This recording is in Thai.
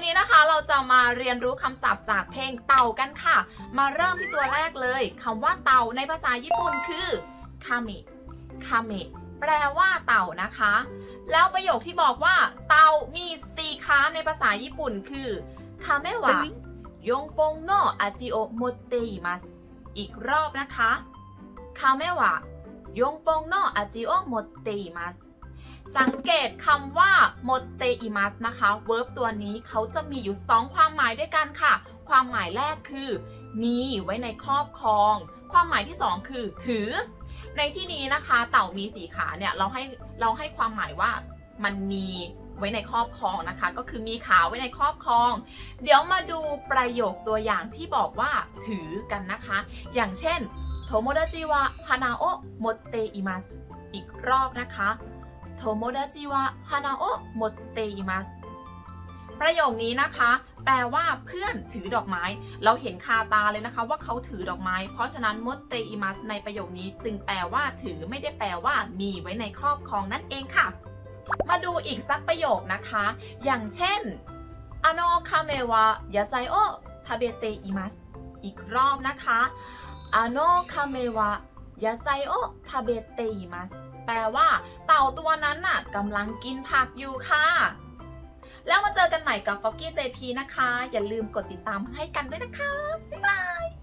เรียนรู้คำศัพท์จากเพลงเต่ากันค่ะ มาเริ่มที่ตัวแรกเลยคำว่าเต่าในภาษาญี่ปุ่นคือคาเมะคาเมะแปลว่าเต่านะคะ แล้วประโยคที่บอกว่า เต่ามีสี่ขาในภาษาญี่ปุ่นคือคาเมะวะยงปงโนอาจิโอโมเตอิมัสอีกรอบนะคะคาเมะวะยงปงโนอาจิโอโมเตอิมัสสังเกตคำว่า m o t e i m a s นะคะ verb ตัวนี้เขาจะมีอยู่ 2 ความหมายด้วยกันค่ะ ความหมายแรกคือมีไว้ในครอบครอง ความหมายที่ 2 คือ ถือ ในที่นี้นะคะ เต่ามีสีขาเนี่ยเราให้เราให้ความหมายว่ามันมีไว้ในครอบครองนะคะ ก็คือมีขาไว้ในครอบครอง เดี๋ยวมาดูประโยคตัวอย่างที่บอกว่าถือกันนะคะ อย่างเช่นโทโมดาจิวะฮานาโอะโมเตอิมัสอีกรอบนะคะ โทโมดาจิวะฮานาโอะโมเตอิมัสประโยคนี้นะคะ แปลว่าเพื่อนถือดอกไม้ เราเห็นคาตาเลยนะคะว่าเขาถือดอกไม้ เพราะฉะนั้นมดเตอิมัสในประโยคนี้จึงแปลว่าถือไม่ได้แปลว่า มีไว้ในครอบครองนั่นเองค่ะ มาดูอีกสักประโยคนะคะ อย่างเช่นอโนคาเมวายาไซโอทาเบเตอิมัสอีกรอบนะคะอโนคาเมวายาไซโอทาเบเตอิมัสแปลว่า เต่าตัว กำลังกินผักอยู่ค่ะ แล้วมาเจอกันใหม่กับ f o g g y JP นะคะ อย่าลืมกดติดตามให้กันด้วยนะคะ บ๊ายบาย